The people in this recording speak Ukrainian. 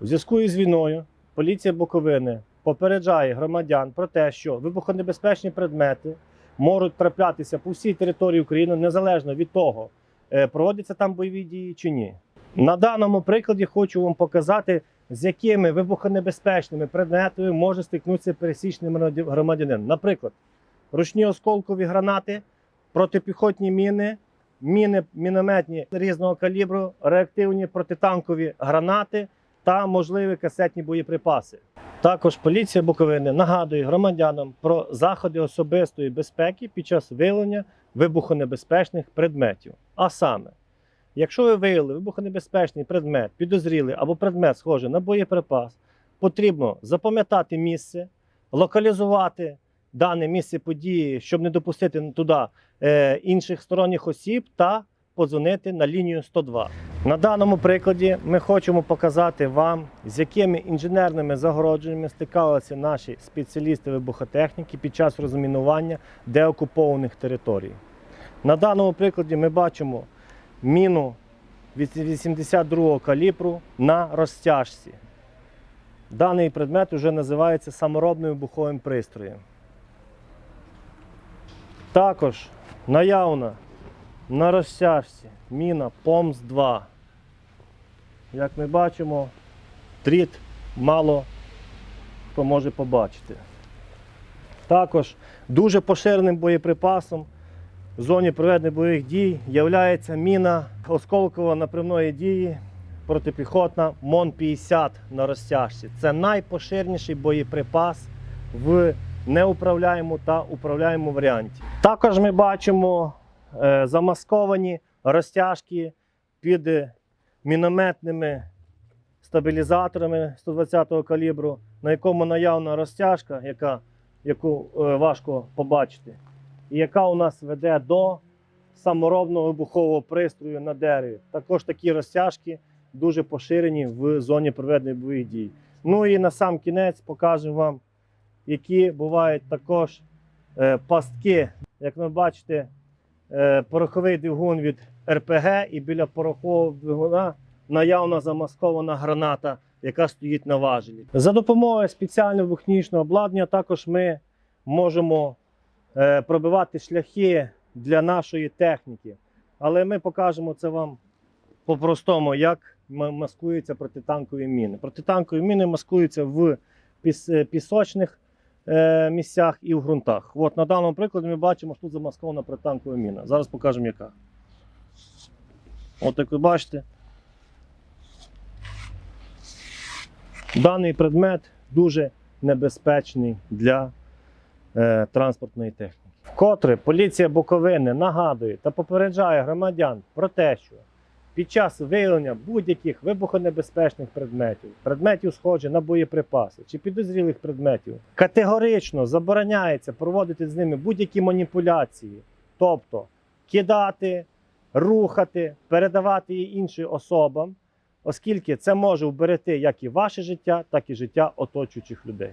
У зв'язку із війною поліція Буковини попереджає громадян про те, що вибухонебезпечні предмети можуть траплятися по всій території України незалежно від того, е, проводяться там бойові дії чи ні. На даному прикладі хочу вам показати, з якими вибухонебезпечними предметами може стикнутися пересічний громадянин. Наприклад, ручні осколкові гранати, протипіхотні міни, міни мінометні різного калібру, реактивні протитанкові гранати та можливі касетні боєприпаси. Також поліція Буковини нагадує громадянам про заходи особистої безпеки під час виявлення вибухонебезпечних предметів. А саме, якщо ви виявили вибухонебезпечний предмет, підозрілий або предмет схожий на боєприпас, потрібно запам'ятати місце, локалізувати дане місце події, щоб не допустити туди е, інших сторонніх осіб, та подзвонити на лінію 102. На даному прикладі ми хочемо показати вам, з якими інженерними загородженнями стикалися наші спеціалісти вибухотехніки під час розмінування деокупованих територій. На даному прикладі ми бачимо міну від 82 калібру на розтяжці. Даний предмет вже називається саморобним вибуховим пристроєм. Також наявна на розтяжці міна ПОМС-2. Як ми бачимо, тріт мало хто може побачити. Також дуже поширеним боєприпасом в зоні проведення бойових дій є міна осколково напрямної дії протипіхотна МОН-50 на розтяжці. Це найпоширеніший боєприпас в неуправляємому та управляємому варіанті. Також ми бачимо е, замасковані розтяжки під мінометними стабілізаторами 120-го калібру, на якому наявна розтяжка, яка, яку е, важко побачити, і яка у нас веде до саморобного вибухового пристрою на дереві. Також такі розтяжки дуже поширені в зоні проведення бойових дій. Ну і на сам кінець покажемо вам, які бувають також е, пастки. Як ви бачите, пороховий двигун від РПГ і біля порохового двигуна наявна замаскована граната, яка стоїть на важелі. За допомогою спеціального вибухнічного обладнання також ми можемо е, пробивати шляхи для нашої техніки. Але ми покажемо це вам по-простому, як маскуються протитанкові міни. Протитанкові міни маскуються в е, пісочних е, місцях і в ґрунтах. От на даному прикладі ми бачимо, що тут замаскована протитанкова міна. Зараз покажемо яка. От як ви бачите, даний предмет дуже небезпечний для е, транспортної техніки. Вкотре поліція Буковини нагадує та попереджає громадян про те, що під час виявлення будь-яких вибухонебезпечних предметів, предметів схожих на боєприпаси чи підозрілих предметів, категорично забороняється проводити з ними будь-які маніпуляції, тобто кидати, рухати, передавати її іншим особам, оскільки це може вберегти як і ваше життя, так і життя оточуючих людей.